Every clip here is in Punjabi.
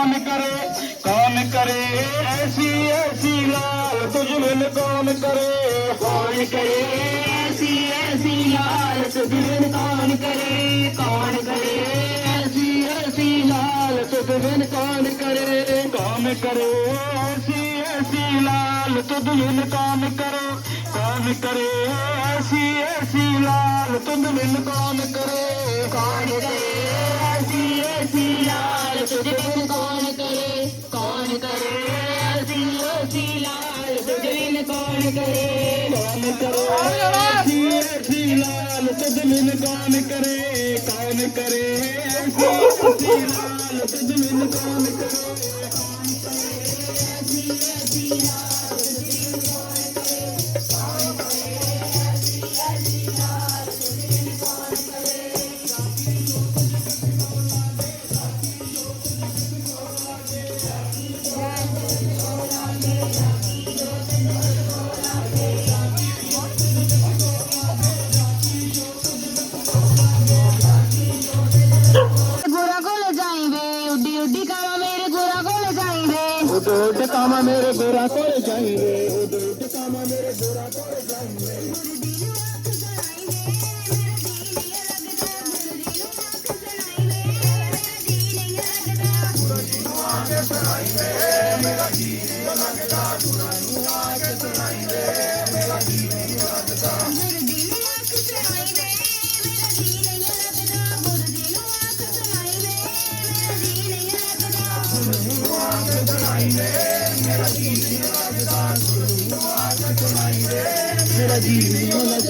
कौन करे कौन करे ऐसी ऐसी लाल तुझ बिन कौन करे कौन करे ऐसी ऐसी लाल तुझ बिन कौन करे कौन करे ऐसी ऐसी लाल तुझ बिन कौन करे कौन करे ऐसी ऐसी लाल तुझ बिन कौन करे कौन करे ऐसी ऐसी लाल तुझ बिन कौन करे कौन करे ਅਸੀਂ ਲਾਲ ਤੁਝੇ ਬਿਨ ਕੌਣ ਕਰੇ? ਕੌਣ ਕਰੇ? ਅਸੀਂ ਅਸੀਂ ਲਾਲ ਤੁਝੇ ਬਿਨ ਕੌਣ ਕਰੇ? ਕੌਣ ਕਰੋ? ਅਸੀਂ ਅਸੀਂ ਲਾਲ ਤੁਝੇ ਬਿਨ ਕੌਣ ਕਰੇ? ਕੌਣ ਕਰੇ? ਅਸੀਂ ਅਸੀਂ ਲਾਲ ਤੁਝੇ ਬਿਨ ਕੌਣ ਕਰੇ?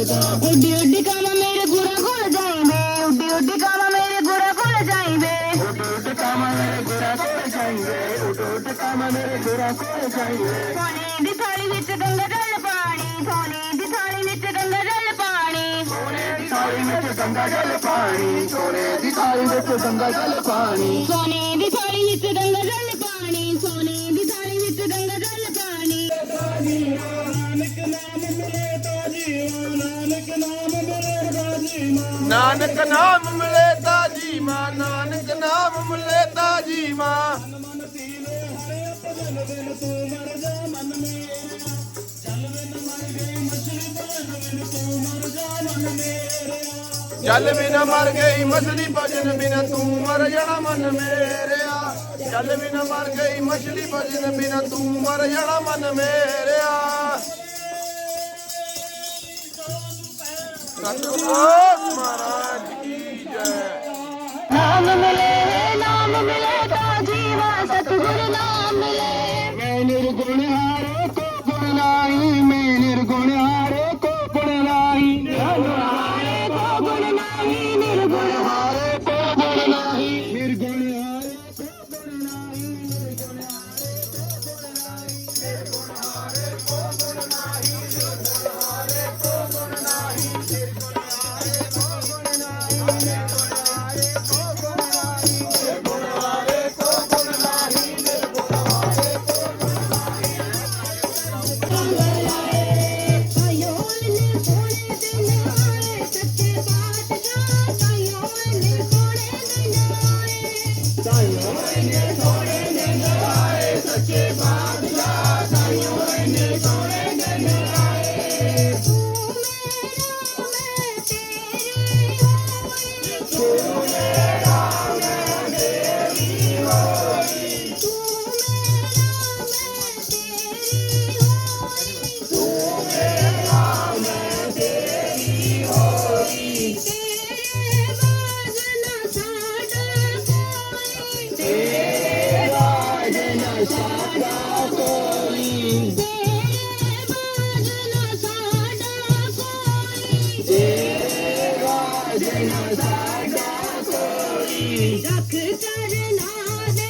ਉੱਡੀ ਉੱਡੀ ਕਾਵਾ ਮੇਰੇ ਗੁਰਾ ਕੋਲ ਜਾਈਂਦੇ। ਉੱਡੀ ਉੱਡੀ ਕਾਵਾ ਮੇਰੇ ਗੁਰਾ ਕੋਲ ਜਾਈਂਦੇ। ਉੱਡੀ ਉੱਡੀ ਕਾਵਾ ਮੇਰੇ ਗੁਰਾ ਕੋਲ ਜਾਈਂਦੇ। ਉੱਡੀ ਉੱਡੀ ਕਾਵਾ ਮੇਰੇ ਗੁਰਾ ਕੋਲ ਜਾਈਂਦੇ। ਸੋਨੇ ਦੀ ਥਾਲੀ ਵਿੱਚ ਗੰਗਾ ਜਲ ਪਾਣੀ ਸੋਨੇ ਦੀ ਥਾਲੀ ਵਿੱਚ ਗੰਗਾ ਜਲ ਪਾਣੀ। ਸੋਨੇ ਦੀ ਥਾਲੀ ਵਿੱਚ ਗੰਗਾ ਜਲ ਪਾਣੀ ਸੋਨੇ ਦੀ ਥਾਲੀ ਵਿੱਚ ਗੰਗਾ ਜਲ ਪਾਣੀ। ਸੋਨੇ ਦੀ ਥਾਲੀ ਵਿੱਚ ਗੰਗਾ ਜਲ ਪਾਣੀ ਸੋਨੇ ਦੀ ਥਾਲੀ ਵਿੱਚ ਗੰਗਾ ਜਲ ਪਾਣੀ। ਨਾਨਕ ਨਾਮ ਨਾਨਕ ਨਾਮ ਮਿਲੇ ਤਾਂ ਜੀਵਾ, ਨਾਨਕ ਨਾਮ ਮਿਲੇ ਤਾਂ ਜੀਵਾ। ਮਨ ਮਨ ਸੀਨੇ ਹਰੇ ਮਰ ਗਈ ਮਛਲੀ, ਭਜਨ ਦਿਨ ਤੂੰ ਮਰ ਜਾ ਮਨ ਮੇਰਾ ਚੱਲ ਬਿਨਾ ਮਰ ਮਰ ਜਾਣਾ ਮਨ ਮੇਰਿਆ। ਚੱਲ ਬਿਨਾ ਮਰ ਗਈ ਮਛਲੀ, ਭਜਨ ਬਿਨਾ ਤੂੰ ਮਰ ਜਾਣਾ ਮਨ ਮੇਰਿਆ। ਸਤਿਗੁਰੂ ਮਹਾਰਾਜ ਕੀ ਜੈ ਨਾਮ ਮਿਲੇ ਨਾਮ ਮਿਲੇ ਤਾਂ ਜੀਵਾ ਸਤਿਗੁਰੂ ਨਾਮ ਮਿਲੇ। ਮੈਂ ਨਿਰਗੁਣ ਹਾਰੇ のく高になたるな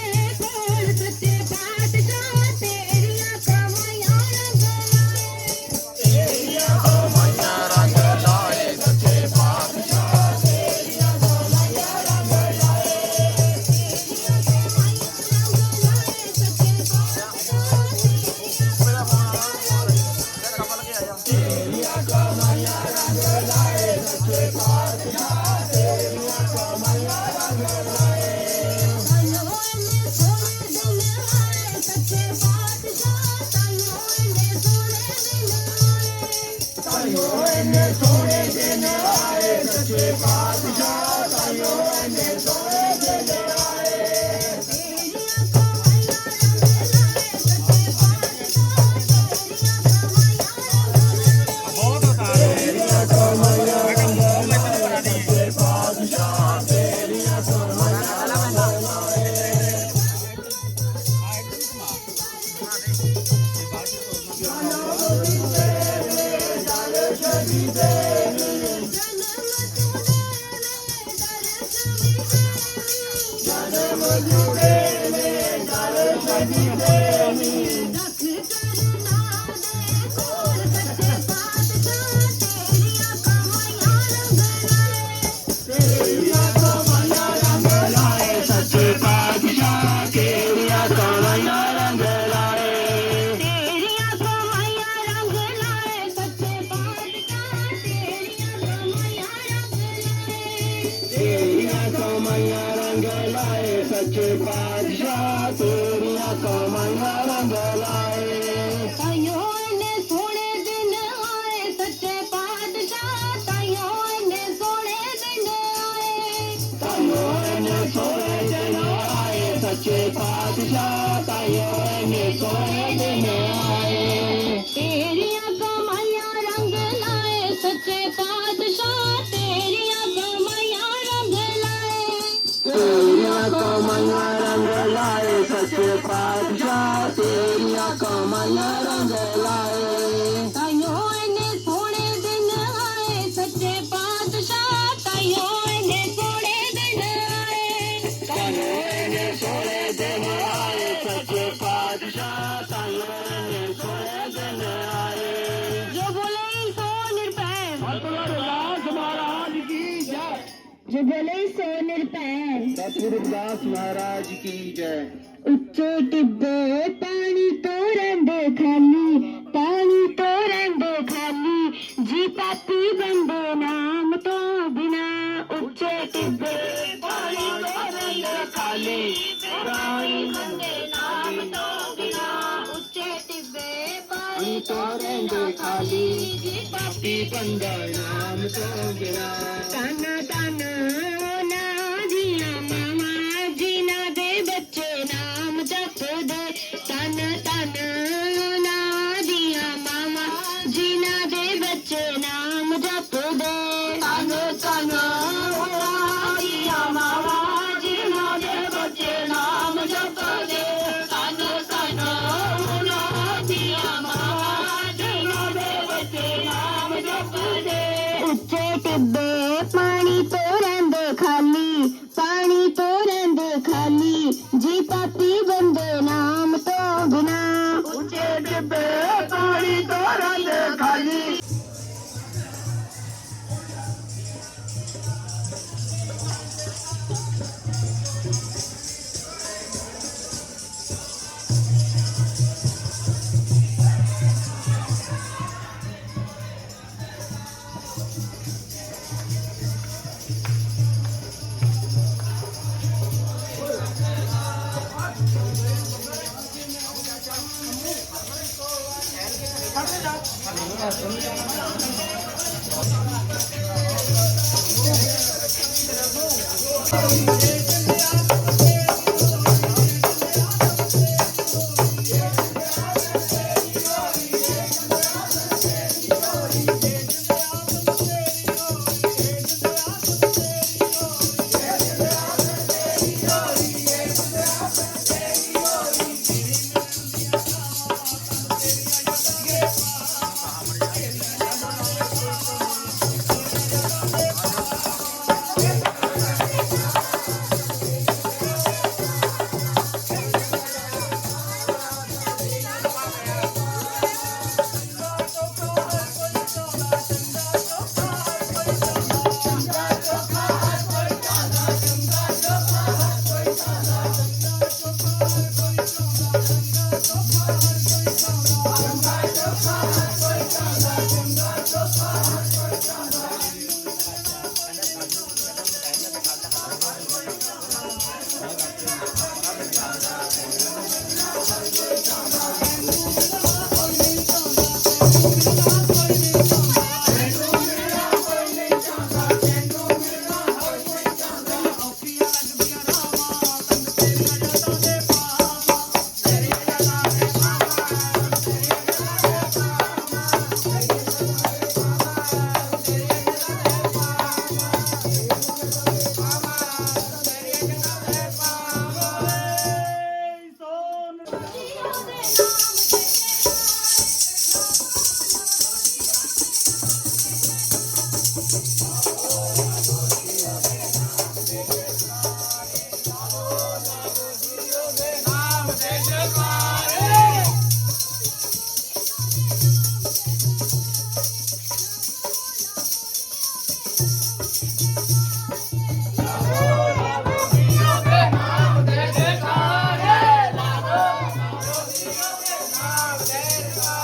ਸੱਚੇ ਪਾਤਸ਼ਾਹ ਤੇਰੀਆਂ ਕਮਾਈਆਂ ਰੰਗ ਲਾਏ। ਤਾਈਓ ਨੇ ਸੋਹਣੇ ਦਿਨ ਆਏ ਸੱਚੇ ਪਾਤਸ਼ਾਹ ਤਾਈਓ ਨੇ ਸੋਹਣੇ ਦਿਨ ਆਏ। ਤਾਇਓ ਨੇ ਸੋਹਣੇ ਦਿਨ ਆਏ ਸੱਚੇ ਪਾਤਸ਼ਾਹ ਤਾਇਓ ਨੇ ਸੋਹਣੇ ਦਿਨ ਆਏ। ਤੇਰੀਆਂ ਕਮਾਈਆਂ ਰੰਗ ਲਾਏ ਸੱਚੇ ਪਾਤਸ਼ਾਹ ਕਮਾਈਆਂ ਰੰਗ ਲਾਏ ਜੋ ਬੋਲੇ ਸੋ ਨਿਰਭੈ ਸਤਿਗੁਰੂ ਰਵਿਦਾਸ ਮਹਾਰਾਜ ਕੀ ਜੈ। ਉੱਚੇ ਟਿੱਬੇ ਪਾਣੀ ਤੋਂ ਰਹਿੰਦੇ ਖਾਲੀ ਪਾਣੀ ਤੋਂ ਰਹਿੰਦੇ ਖਾਲੀ ਜੀ ਪਾਪੀ ਬੰਦੇ ਨਾਮ ਤੋਂ ਬਿਨਾ ਉੱਚੇ ਟਿੱਬੇ ਪਾਣੀ ਤੋਂ ਰਹਿੰਦੇ ਖਾਲੀ ਪਾਣੀ ਬੰਦੇ ਰਹਿੰਦੇ ਪਾਪੀ ਬੰਦਾ ਨਾਮ ਤੋਂ ਬਿਨਾ। ਤਨ ਤਨ Amen.